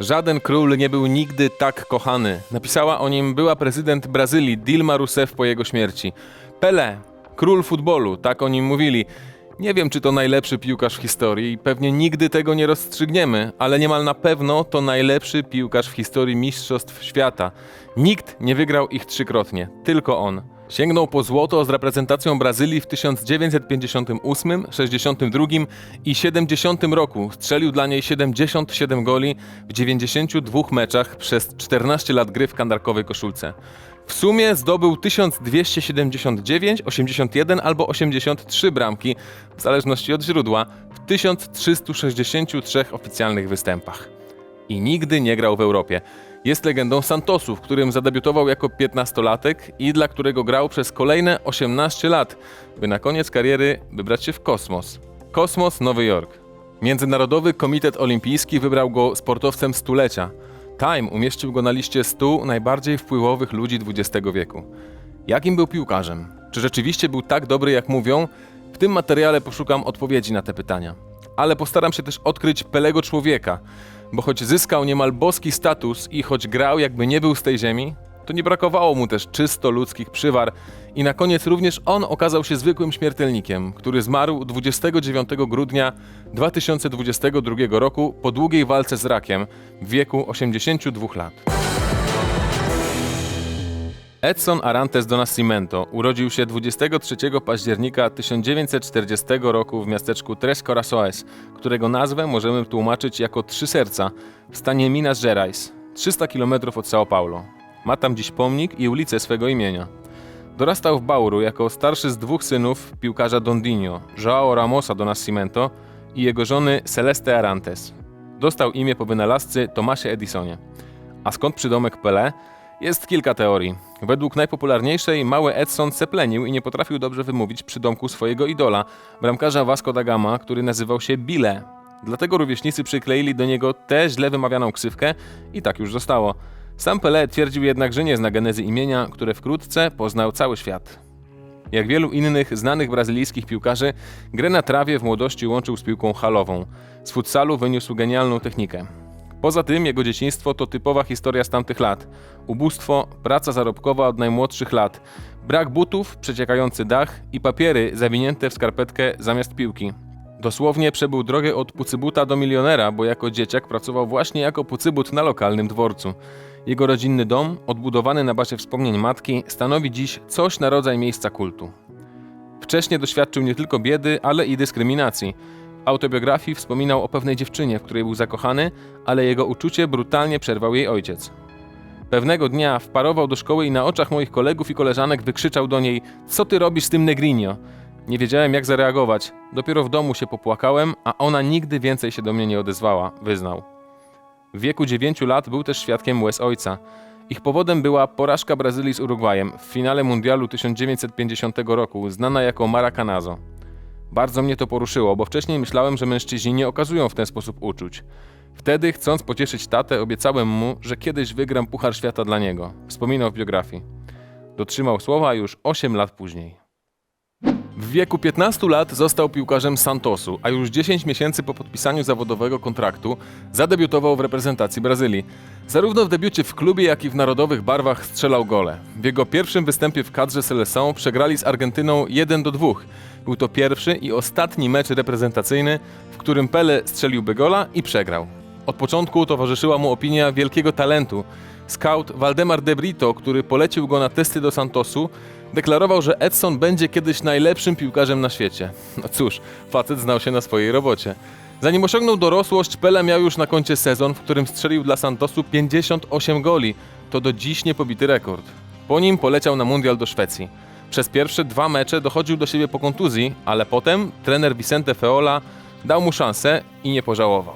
Żaden król nie był nigdy tak kochany. Napisała o nim była prezydent Brazylii Dilma Rousseff po jego śmierci. Pelé, król futbolu, tak o nim mówili. Nie wiem, czy to najlepszy piłkarz w historii pewnie nigdy tego nie rozstrzygniemy, ale niemal na pewno to najlepszy piłkarz w historii Mistrzostw Świata. Nikt nie wygrał ich trzykrotnie, tylko on. Sięgnął po złoto z reprezentacją Brazylii w 1958, 62 i 70 roku. Strzelił dla niej 77 goli w 92 meczach przez 14 lat gry w kandarkowej koszulce. W sumie zdobył 1279, 81 albo 83 bramki, w zależności od źródła, w 1363 oficjalnych występach. I nigdy nie grał w Europie. Jest legendą Santosu, w którym zadebiutował jako 15-latek i dla którego grał przez kolejne 18 lat, by na koniec kariery wybrać się w kosmos. Kosmos Nowy Jork. Międzynarodowy Komitet Olimpijski wybrał go sportowcem stulecia. Time umieścił go na liście 100 najbardziej wpływowych ludzi XX wieku. Jakim był piłkarzem? Czy rzeczywiście był tak dobry, jak mówią? W tym materiale poszukam odpowiedzi na te pytania. Ale postaram się też odkryć Pelego człowieka, bo choć zyskał niemal boski status i choć grał jakby nie był z tej ziemi, to nie brakowało mu też czysto ludzkich przywar i na koniec również on okazał się zwykłym śmiertelnikiem, który zmarł 29 grudnia 2022 roku po długiej walce z rakiem w wieku 82 lat. Edson Arantes do Nascimento urodził się 23 października 1940 roku w miasteczku Tres Corazones, którego nazwę możemy tłumaczyć jako Trzy Serca w stanie Minas Gerais, 300 km od São Paulo. Ma tam dziś pomnik i ulicę swego imienia. Dorastał w Bauru jako starszy z dwóch synów piłkarza Dondinho, João Ramosa do Nascimento i jego żony Celeste Arantes. Dostał imię po wynalazcy Tomasie Edisonie. A skąd przydomek Pelé? Jest kilka teorii. Według najpopularniejszej mały Edson seplenił i nie potrafił dobrze wymówić przydomku swojego idola, bramkarza Vasco da Gama, który nazywał się Bile. Dlatego rówieśnicy przykleili do niego tę źle wymawianą ksywkę i tak już zostało. Sam Pelé twierdził jednak, że nie zna genezy imienia, które wkrótce poznał cały świat. Jak wielu innych znanych brazylijskich piłkarzy, grę na trawie w młodości łączył z piłką halową. Z futsalu wyniósł genialną technikę. Poza tym jego dzieciństwo to typowa historia z tamtych lat. Ubóstwo, praca zarobkowa od najmłodszych lat, brak butów, przeciekający dach i papiery zawinięte w skarpetkę zamiast piłki. Dosłownie przebył drogę od pucybuta do milionera, bo jako dzieciak pracował właśnie jako pucybut na lokalnym dworcu. Jego rodzinny dom, odbudowany na bazie wspomnień matki, stanowi dziś coś na rodzaj miejsca kultu. Wcześniej doświadczył nie tylko biedy, ale i dyskryminacji. Autobiografii wspominał o pewnej dziewczynie, w której był zakochany, ale jego uczucie brutalnie przerwał jej ojciec. Pewnego dnia wparował do szkoły i na oczach moich kolegów i koleżanek wykrzyczał do niej: Co ty robisz z tym negrinio? Nie wiedziałem, jak zareagować. Dopiero w domu się popłakałem, a ona nigdy więcej się do mnie nie odezwała, wyznał. W wieku 9 lat był też świadkiem łez ojca. Ich powodem była porażka Brazylii z Urugwajem w finale mundialu 1950 roku, znana jako Maracanazo. Bardzo mnie to poruszyło, bo wcześniej myślałem, że mężczyźni nie okazują w ten sposób uczuć. Wtedy, chcąc pocieszyć tatę, obiecałem mu, że kiedyś wygram Puchar Świata dla niego. Wspominał w biografii. Dotrzymał słowa już 8 lat później. W wieku 15 lat został piłkarzem Santosu, a już 10 miesięcy po podpisaniu zawodowego kontraktu zadebiutował w reprezentacji Brazylii. Zarówno w debiucie w klubie, jak i w narodowych barwach strzelał gole. W jego pierwszym występie w kadrze Seleção przegrali z Argentyną 1 do 2. Był to pierwszy i ostatni mecz reprezentacyjny, w którym Pele strzeliłby gola i przegrał. Od początku towarzyszyła mu opinia wielkiego talentu. Scout Waldemar De Brito, który polecił go na testy do Santosu, deklarował, że Edson będzie kiedyś najlepszym piłkarzem na świecie. No cóż, facet znał się na swojej robocie. Zanim osiągnął dorosłość, Pele miał już na koncie sezon, w którym strzelił dla Santosu 58 goli. To do dziś niepobity rekord. Po nim poleciał na mundial do Szwecji. Przez pierwsze dwa mecze dochodził do siebie po kontuzji, ale potem trener Vicente Feola dał mu szansę i nie pożałował.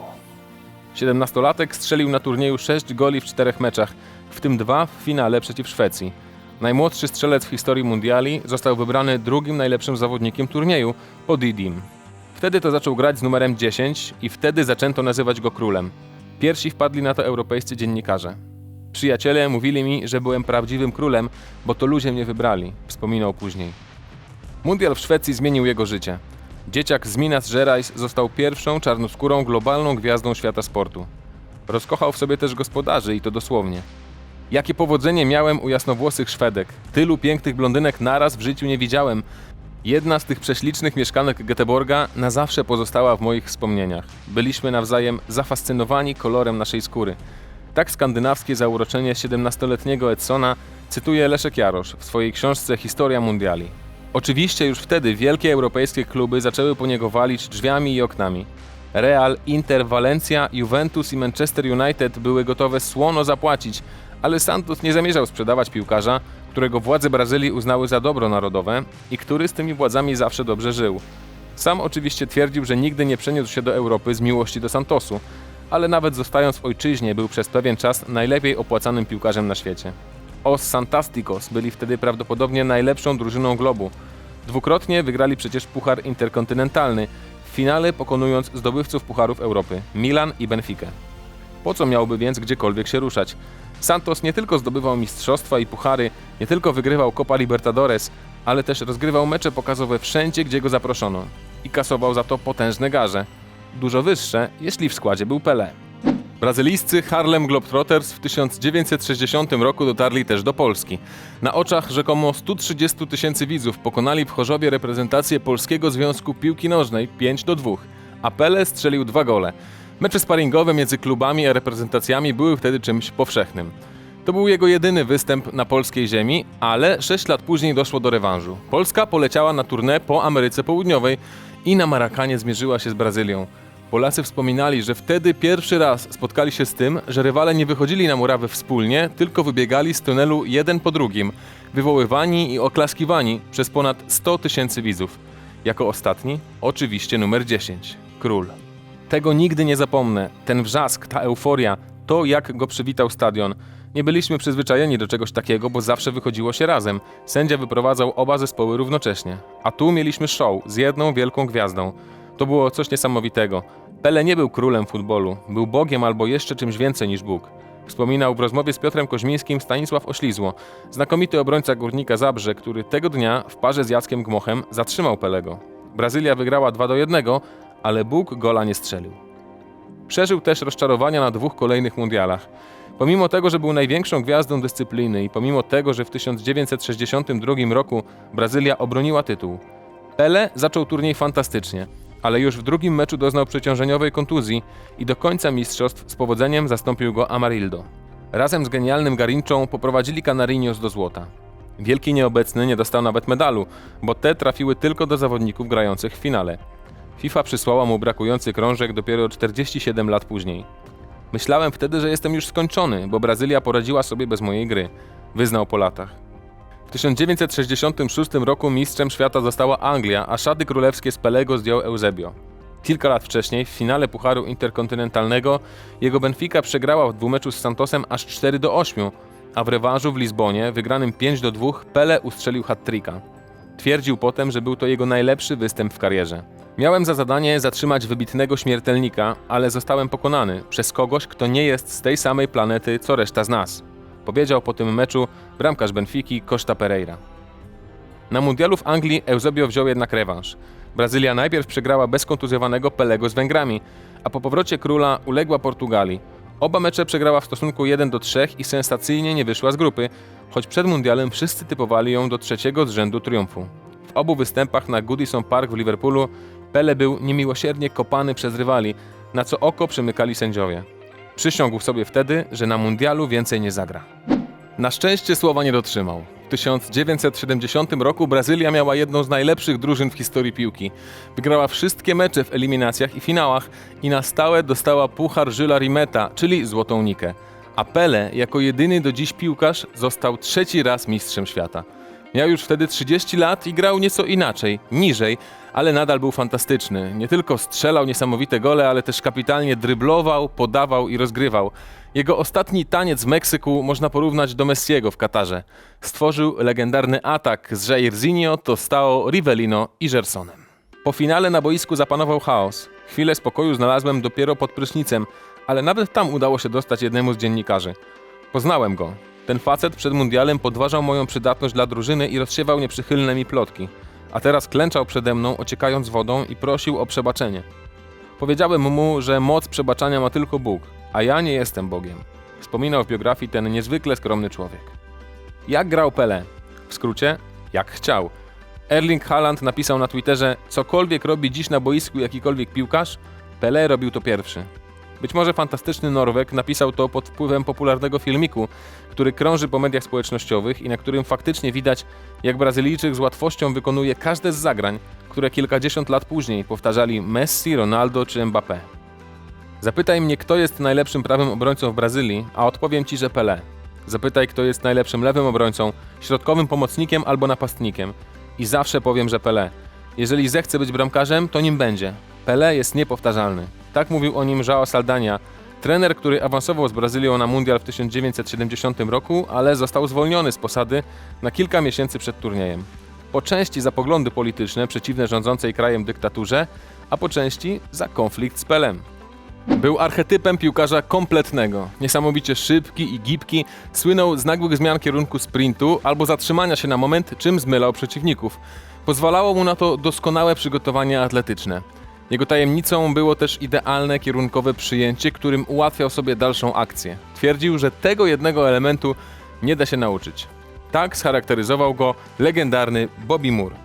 17-latek strzelił na turnieju 6 goli w czterech meczach, w tym dwa w finale przeciw Szwecji. Najmłodszy strzelec w historii mundiali został wybrany drugim najlepszym zawodnikiem turnieju po Didim. Wtedy to zaczął grać z numerem 10 i wtedy zaczęto nazywać go królem. Pierwsi wpadli na to europejscy dziennikarze. Przyjaciele mówili mi, że byłem prawdziwym królem, bo to ludzie mnie wybrali, wspominał później. Mundial w Szwecji zmienił jego życie. Dzieciak z Minas Gerais został pierwszą czarnoskórą globalną gwiazdą świata sportu. Rozkochał w sobie też gospodarzy i to dosłownie. Jakie powodzenie miałem u jasnowłosych Szwedek. Tylu pięknych blondynek naraz w życiu nie widziałem. Jedna z tych prześlicznych mieszkanek Göteborga na zawsze pozostała w moich wspomnieniach. Byliśmy nawzajem zafascynowani kolorem naszej skóry. Tak skandynawskie zauroczenie 17-letniego Edsona cytuje Leszek Jarosz w swojej książce Historia Mundiali. Oczywiście już wtedy wielkie europejskie kluby zaczęły po niego walić drzwiami i oknami. Real, Inter, Valencia, Juventus i Manchester United były gotowe słono zapłacić, ale Santos nie zamierzał sprzedawać piłkarza, którego władze Brazylii uznały za dobro narodowe i który z tymi władzami zawsze dobrze żył. Sam oczywiście twierdził, że nigdy nie przeniósł się do Europy z miłości do Santosu, ale nawet zostając w ojczyźnie był przez pewien czas najlepiej opłacanym piłkarzem na świecie. Os Santasticos byli wtedy prawdopodobnie najlepszą drużyną globu. Dwukrotnie wygrali przecież Puchar Interkontynentalny, w finale pokonując zdobywców Pucharów Europy Milan i Benfica. Po co miałby więc gdziekolwiek się ruszać? Santos nie tylko zdobywał mistrzostwa i puchary, nie tylko wygrywał Copa Libertadores, ale też rozgrywał mecze pokazowe wszędzie, gdzie go zaproszono. I kasował za to potężne garze. Dużo wyższe, jeśli w składzie był Pelé. Brazylijscy Harlem Globetrotters w 1960 roku dotarli też do Polski. Na oczach rzekomo 130 tysięcy widzów pokonali w Chorzowie reprezentację Polskiego Związku Piłki Nożnej 5 do 2, a Pele strzelił dwa gole. Mecze sparingowe między klubami a reprezentacjami były wtedy czymś powszechnym. To był jego jedyny występ na polskiej ziemi, ale 6 lat później doszło do rewanżu. Polska poleciała na tournée po Ameryce Południowej i na Marakanie zmierzyła się z Brazylią. Polacy wspominali, że wtedy pierwszy raz spotkali się z tym, że rywale nie wychodzili na murawę wspólnie, tylko wybiegali z tunelu jeden po drugim, wywoływani i oklaskiwani przez ponad 100 tysięcy widzów. Jako ostatni, oczywiście numer 10 król. Tego nigdy nie zapomnę. Ten wrzask, ta euforia, to jak go przywitał stadion. Nie byliśmy przyzwyczajeni do czegoś takiego, bo zawsze wychodziło się razem. Sędzia wyprowadzał oba zespoły równocześnie. A tu mieliśmy show z jedną wielką gwiazdą. To było coś niesamowitego. Pele nie był królem futbolu, był Bogiem albo jeszcze czymś więcej niż Bóg. Wspominał w rozmowie z Piotrem Koźmińskim Stanisław Oślizło, znakomity obrońca Górnika Zabrze, który tego dnia w parze z Jackiem Gmochem zatrzymał Pelego. Brazylia wygrała 2 do 1, ale Bóg gola nie strzelił. Przeżył też rozczarowania na dwóch kolejnych mundialach. Pomimo tego, że był największą gwiazdą dyscypliny i pomimo tego, że w 1962 roku Brazylia obroniła tytuł, Pele zaczął turniej fantastycznie, ale już w drugim meczu doznał przeciążeniowej kontuzji i do końca mistrzostw z powodzeniem zastąpił go Amarildo. Razem z genialnym Garinczą poprowadzili Canarinos do złota. Wielki nieobecny nie dostał nawet medalu, bo te trafiły tylko do zawodników grających w finale. FIFA przysłała mu brakujący krążek dopiero 47 lat później. Myślałem wtedy, że jestem już skończony, bo Brazylia poradziła sobie bez mojej gry, wyznał po latach. W 1966 roku mistrzem świata została Anglia, a szaty królewskie z Pelego zdjął Eusebio. Kilka lat wcześniej, w finale Pucharu Interkontynentalnego, jego Benfica przegrała w dwumeczu z Santosem aż 4 do 8, a w rewanżu w Lizbonie, wygranym 5 do 2, Pele ustrzelił hat-tricka. Twierdził potem, że był to jego najlepszy występ w karierze. Miałem za zadanie zatrzymać wybitnego śmiertelnika, ale zostałem pokonany przez kogoś, kto nie jest z tej samej planety co reszta z nas. Powiedział po tym meczu bramkarz Benfiki Costa Pereira. Na mundialu w Anglii Eusebio wziął jednak rewanż. Brazylia najpierw przegrała bez kontuzjowanego Pelego z Węgrami, a po powrocie króla uległa Portugalii. Oba mecze przegrała w stosunku 1 do 3 i sensacyjnie nie wyszła z grupy, choć przed mundialem wszyscy typowali ją do trzeciego z rzędu triumfu. W obu występach na Goodison Park w Liverpoolu Pele był niemiłosiernie kopany przez rywali, na co oko przymykali sędziowie. Przysiągł sobie wtedy, że na mundialu więcej nie zagra. Na szczęście słowa nie dotrzymał. W 1970 roku Brazylia miała jedną z najlepszych drużyn w historii piłki. Wygrała wszystkie mecze w eliminacjach i finałach i na stałe dostała puchar Żyla Rimeta, czyli Złotą Nikę. A Pele, jako jedyny do dziś piłkarz, został trzeci raz mistrzem świata. Miał już wtedy 30 lat i grał nieco inaczej, niżej, ale nadal był fantastyczny. Nie tylko strzelał niesamowite gole, ale też kapitalnie dryblował, podawał i rozgrywał. Jego ostatni taniec w Meksyku można porównać do Messiego w Katarze. Stworzył legendarny atak z Jairzinho, Tostao, Rivellino i Gersonem. Po finale na boisku zapanował chaos. Chwilę spokoju znalazłem dopiero pod prysznicem, ale nawet tam udało się dostać jednemu z dziennikarzy. Poznałem go. Ten facet przed mundialem podważał moją przydatność dla drużyny i rozsiewał nieprzychylne mi plotki. A teraz klęczał przede mną, ociekając wodą i prosił o przebaczenie. Powiedziałem mu, że moc przebaczania ma tylko Bóg. a ja nie jestem Bogiem. Wspominał w biografii ten niezwykle skromny człowiek. Jak grał Pelé? W skrócie, jak chciał. Erling Haaland napisał na Twitterze: Cokolwiek robi dziś na boisku jakikolwiek piłkarz, Pelé robił to pierwszy. Być może fantastyczny Norweg napisał to pod wpływem popularnego filmiku, który krąży po mediach społecznościowych i na którym faktycznie widać, jak Brazylijczyk z łatwością wykonuje każde z zagrań, które kilkadziesiąt lat później powtarzali Messi, Ronaldo czy Mbappé. Zapytaj mnie, kto jest najlepszym prawym obrońcą w Brazylii, a odpowiem ci, że Pelé. Zapytaj, kto jest najlepszym lewym obrońcą, środkowym pomocnikiem albo napastnikiem. I zawsze powiem, że Pelé. Jeżeli zechce być bramkarzem, to nim będzie. Pelé jest niepowtarzalny. Tak mówił o nim João Saldania, trener, który awansował z Brazylią na mundial w 1970 roku, ale został zwolniony z posady na kilka miesięcy przed turniejem. Po części za poglądy polityczne przeciwne rządzącej krajem dyktaturze, a po części za konflikt z Pelem. Był archetypem piłkarza kompletnego. Niesamowicie szybki i gibki, słynął z nagłych zmian kierunku sprintu albo zatrzymania się na moment, czym zmylał przeciwników. Pozwalało mu na to doskonałe przygotowanie atletyczne. Jego tajemnicą było też idealne kierunkowe przyjęcie, którym ułatwiał sobie dalszą akcję. Twierdził, że tego jednego elementu nie da się nauczyć. Tak scharakteryzował go legendarny Bobby Moore.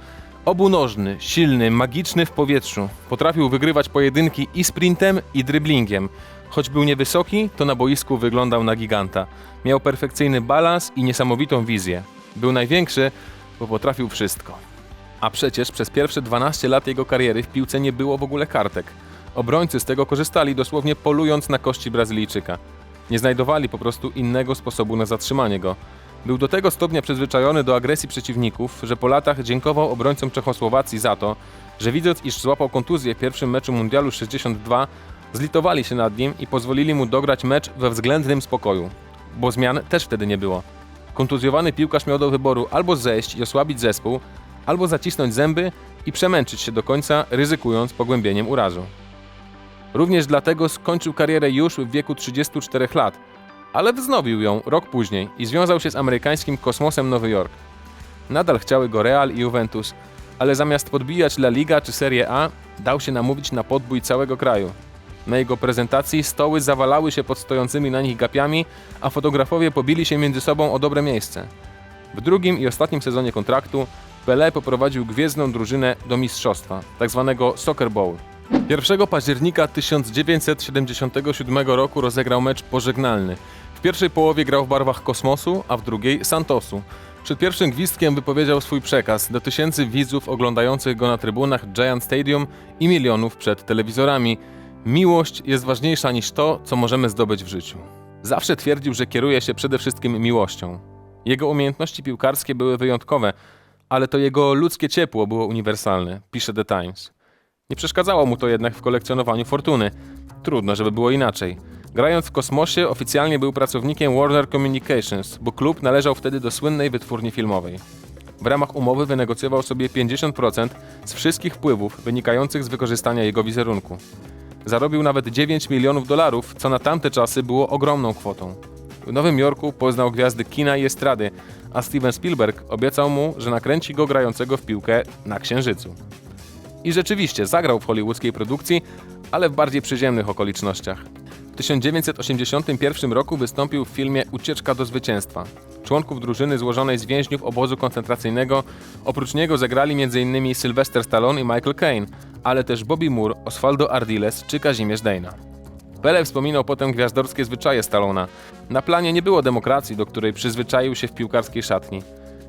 Obunożny, silny, magiczny w powietrzu. Potrafił wygrywać pojedynki i sprintem, i dryblingiem. Choć był niewysoki, to na boisku wyglądał na giganta. Miał perfekcyjny balans i niesamowitą wizję. Był największy, bo potrafił wszystko. A przecież przez pierwsze 12 lat jego kariery w piłce nie było w ogóle kartek. Obrońcy z tego korzystali, dosłownie polując na kości Brazylijczyka. Nie znajdowali po prostu innego sposobu na zatrzymanie go. Był do tego stopnia przyzwyczajony do agresji przeciwników, że po latach dziękował obrońcom Czechosłowacji za to, że widząc, iż złapał kontuzję w pierwszym meczu Mundialu 62, zlitowali się nad nim i pozwolili mu dograć mecz we względnym spokoju. Bo zmian też wtedy nie było. Kontuzjowany piłkarz miał do wyboru albo zejść i osłabić zespół, albo zacisnąć zęby i przemęczyć się do końca, ryzykując pogłębieniem urazu. Również dlatego skończył karierę już w wieku 34 lat, ale wznowił ją rok później i związał się z amerykańskim Kosmosem Nowy Jork. Nadal chciały go Real i Juventus, ale zamiast podbijać La Liga czy Serie A, dał się namówić na podbój całego kraju. Na jego prezentacji stoły zawalały się pod stojącymi na nich gapiami, a fotografowie pobili się między sobą o dobre miejsce. W drugim i ostatnim sezonie kontraktu Pelé poprowadził gwiezdną drużynę do mistrzostwa, tzw. Soccer Bowl. 1 października 1977 roku rozegrał mecz pożegnalny. W pierwszej połowie grał w barwach Kosmosu, a w drugiej Santosu. Przed pierwszym gwizdkiem wypowiedział swój przekaz do tysięcy widzów oglądających go na trybunach Giant Stadium i milionów przed telewizorami. Miłość jest ważniejsza niż to, co możemy zdobyć w życiu. Zawsze twierdził, że kieruje się przede wszystkim miłością. Jego umiejętności piłkarskie były wyjątkowe, ale to jego ludzkie ciepło było uniwersalne, pisze The Times. Nie przeszkadzało mu to jednak w kolekcjonowaniu fortuny. Trudno, żeby było inaczej. Grając w kosmosie, oficjalnie był pracownikiem Warner Communications, bo klub należał wtedy do słynnej wytwórni filmowej. W ramach umowy wynegocjował sobie 50% z wszystkich wpływów wynikających z wykorzystania jego wizerunku. Zarobił nawet 9 milionów dolarów, co na tamte czasy było ogromną kwotą. W Nowym Jorku poznał gwiazdy kina i estrady, a Steven Spielberg obiecał mu, że nakręci go grającego w piłkę na Księżycu. I rzeczywiście zagrał w hollywoodzkiej produkcji, ale w bardziej przyziemnych okolicznościach. W 1981 roku wystąpił w filmie Ucieczka do zwycięstwa. Członków drużyny złożonej z więźniów obozu koncentracyjnego oprócz niego zagrali m.in. Sylvester Stallone i Michael Caine, ale też Bobby Moore, Osvaldo Ardiles czy Kazimierz Dejna. Pele wspominał potem gwiazdorskie zwyczaje Stallona. Na planie nie było demokracji, do której przyzwyczaił się w piłkarskiej szatni.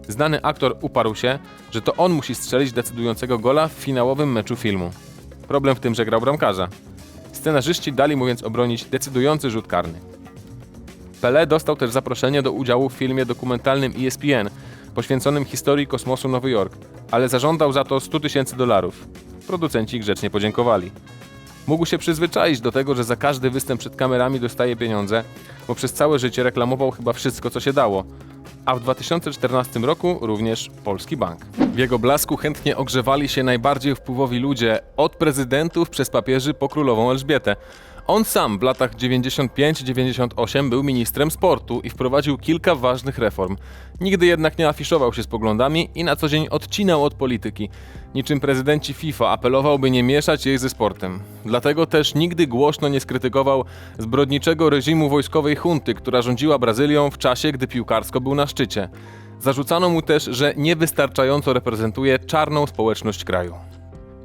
Znany aktor uparł się, że to on musi strzelić decydującego gola w finałowym meczu filmu. Problem w tym, że grał bramkarza. Scenarzyści dali mu więc obronić decydujący rzut karny. Pelé dostał też zaproszenie do udziału w filmie dokumentalnym ESPN poświęconym historii kosmosu Nowy Jork, ale zażądał za to 100 tysięcy dolarów. Producenci grzecznie podziękowali. Mógł się przyzwyczaić do tego, że za każdy występ przed kamerami dostaje pieniądze, bo przez całe życie reklamował chyba wszystko, co się dało. A w 2014 roku również Polski Bank. W jego blasku chętnie ogrzewali się najbardziej wpływowi ludzie, od prezydentów przez papieży po królową Elżbietę. On sam w latach 95-98 był ministrem sportu i wprowadził kilka ważnych reform. Nigdy jednak nie afiszował się z poglądami i na co dzień odcinał od polityki. Niczym prezydenci FIFA apelował, by nie mieszać jej ze sportem. Dlatego też nigdy głośno nie skrytykował zbrodniczego reżimu wojskowej hunty, która rządziła Brazylią w czasie, gdy piłkarsko był na szczycie. Zarzucano mu też, że niewystarczająco reprezentuje czarną społeczność kraju.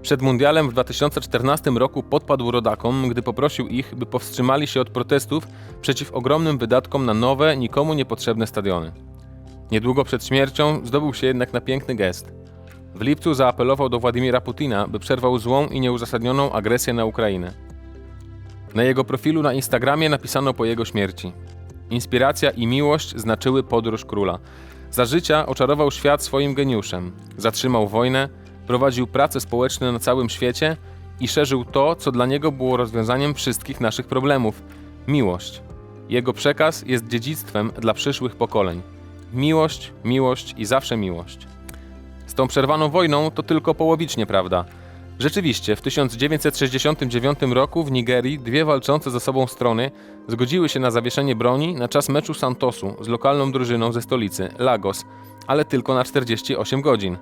Przed mundialem w 2014 roku podpadł rodakom, gdy poprosił ich, by powstrzymali się od protestów przeciw ogromnym wydatkom na nowe, nikomu niepotrzebne stadiony. Niedługo przed śmiercią zdobył się jednak na piękny gest. W lipcu zaapelował do Władimira Putina, by przerwał złą i nieuzasadnioną agresję na Ukrainę. Na jego profilu na Instagramie napisano po jego śmierci: Inspiracja i miłość znaczyły podróż króla. Za życia oczarował świat swoim geniuszem, zatrzymał wojnę, prowadził prace społeczne na całym świecie i szerzył to, co dla niego było rozwiązaniem wszystkich naszych problemów miłość. Jego przekaz jest dziedzictwem dla przyszłych pokoleń. Miłość, miłość i zawsze miłość. Z tą przerwaną wojną to tylko połowicznie prawda. Rzeczywiście, w 1969 roku w Nigerii dwie walczące ze sobą strony zgodziły się na zawieszenie broni na czas meczu Santosu z lokalną drużyną ze stolicy, Lagos, ale tylko na 48 godzin.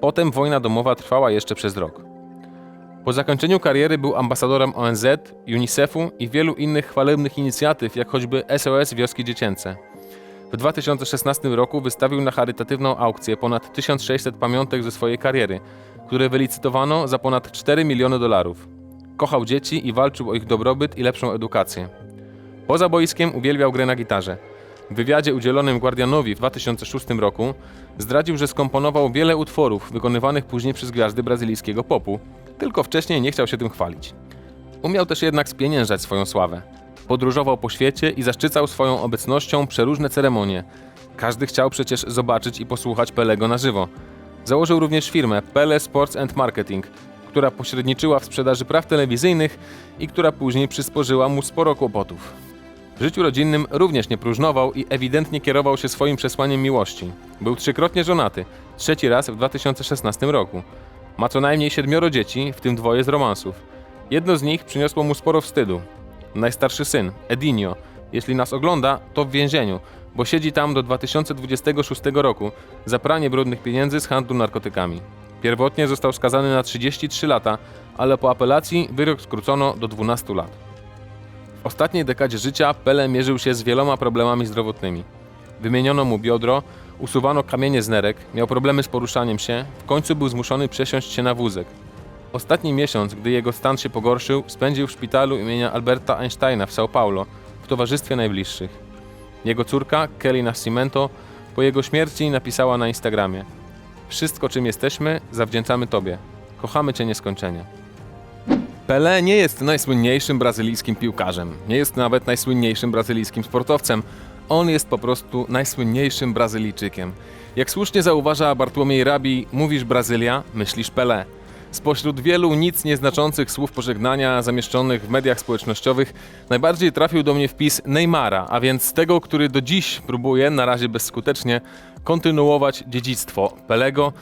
Potem wojna domowa trwała jeszcze przez rok. Po zakończeniu kariery był ambasadorem ONZ, UNICEF-u i wielu innych chwalebnych inicjatyw, jak choćby SOS Wioski Dziecięce. W 2016 roku wystawił na charytatywną aukcję ponad 1600 pamiątek ze swojej kariery, które wylicytowano za ponad 4 miliony dolarów. Kochał dzieci i walczył o ich dobrobyt i lepszą edukację. Poza boiskiem uwielbiał grę na gitarze. W wywiadzie udzielonym Guardianowi w 2006 roku zdradził, że skomponował wiele utworów wykonywanych później przez gwiazdy brazylijskiego popu, tylko wcześniej nie chciał się tym chwalić. Umiał też jednak spieniężać swoją sławę. Podróżował po świecie i zaszczycał swoją obecnością przeróżne ceremonie. Każdy chciał przecież zobaczyć i posłuchać Pelego na żywo. Założył również firmę Pele Sports and Marketing, która pośredniczyła w sprzedaży praw telewizyjnych i która później przysporzyła mu sporo kłopotów. W życiu rodzinnym również nie próżnował i ewidentnie kierował się swoim przesłaniem miłości. Był trzykrotnie żonaty, trzeci raz w 2016 roku. Ma co najmniej siedmioro dzieci, w tym dwoje z romansów. Jedno z nich przyniosło mu sporo wstydu. Najstarszy syn, Edinio, jeśli nas ogląda, to w więzieniu, bo siedzi tam do 2026 roku za pranie brudnych pieniędzy z handlu narkotykami. Pierwotnie został skazany na 33 lata, ale po apelacji wyrok skrócono do 12 lat. W ostatniej dekadzie życia Pele mierzył się z wieloma problemami zdrowotnymi. Wymieniono mu biodro, usuwano kamienie z nerek, miał problemy z poruszaniem się, w końcu był zmuszony przesiąść się na wózek. Ostatni miesiąc, gdy jego stan się pogorszył, spędził w szpitalu imienia Alberta Einsteina w São Paulo w towarzystwie najbliższych. Jego córka, Kelly Nascimento, po jego śmierci napisała na Instagramie: Wszystko, czym jesteśmy, zawdzięczamy Tobie. Kochamy Cię nieskończenie. Pelé nie jest najsłynniejszym brazylijskim piłkarzem, nie jest nawet najsłynniejszym brazylijskim sportowcem. On jest po prostu najsłynniejszym Brazylijczykiem. Jak słusznie zauważa Bartłomiej Rabi, mówisz Brazylia, myślisz Pelé. Spośród wielu nic nieznaczących słów pożegnania zamieszczonych w mediach społecznościowych najbardziej trafił do mnie wpis Neymara, a więc tego, który do dziś próbuje, na razie bezskutecznie, kontynuować dziedzictwo Pelego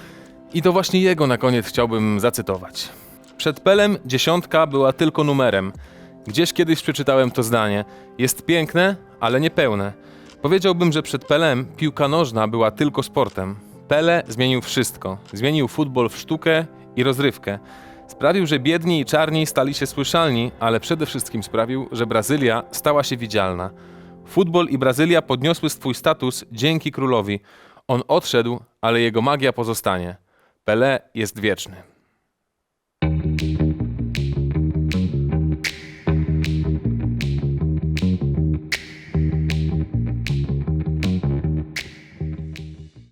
i to właśnie jego na koniec chciałbym zacytować. Przed Pelem dziesiątka była tylko numerem. Gdzieś kiedyś przeczytałem to zdanie. Jest piękne, ale niepełne. Powiedziałbym, że przed Pelem piłka nożna była tylko sportem. Pele zmienił wszystko. Zmienił futbol w sztukę i rozrywkę. Sprawił, że biedni i czarni stali się słyszalni, ale przede wszystkim sprawił, że Brazylia stała się widzialna. Futbol i Brazylia podniosły swój status dzięki królowi. On odszedł, ale jego magia pozostanie. Pelé jest wieczny.